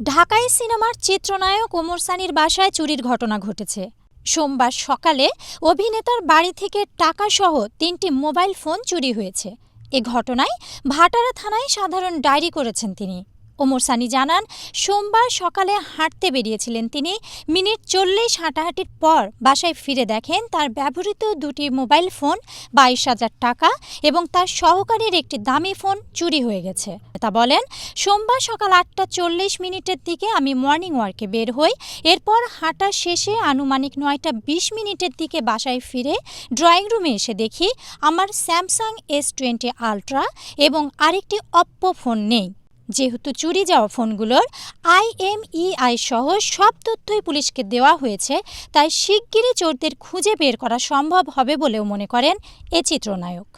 ঢাকাই সিনেমার চিত্রনায়ক ওমর সানির বাসায় চুরির ঘটনা ঘটেছে। সোমবার সকালে অভিনেতার বাড়ি থেকে টাকাসহ তিনটি মোবাইল ফোন চুরি হয়েছে। এ ঘটনায় ভাটারা থানায় সাধারণ ডায়েরি করেছেন তিনি। ওমর সানি জানান, সোমবার সকালে হাঁটতে বেরিয়েছিলেন তিনি। মিনিট চল্লিশ হাঁটাহাঁটির পর বাসায় ফিরে দেখেন তার ব্যবহৃত দুটি মোবাইল ফোন বাইশ হাজার টাকা এবং তার সহকারীর একটি দামি ফোন চুরি হয়ে গেছে। তা বলেন, সোমবার সকাল আটটা চল্লিশ মিনিটের দিকে আমি মর্নিং ওয়ার্কে বের হই। এরপর হাঁটা শেষে আনুমানিক নয়টা বিশ মিনিটের দিকে বাসায় ফিরে ড্রয়িং রুমে এসে দেখি আমার স্যামসাং এস টোয়েন্টি আলট্রা এবং আরেকটি অপ্পো ফোন নেই। যেহেতু চুরি যাওয়া ফোনগুলোর আইএমইআই সহ সব তথ্যই পুলিশকে দেওয়া হয়েছে, তাই শিগগিরই চোরদের খুঁজে বের করা সম্ভব হবে বলেও মনে করেন এ চিত্রনায়ক।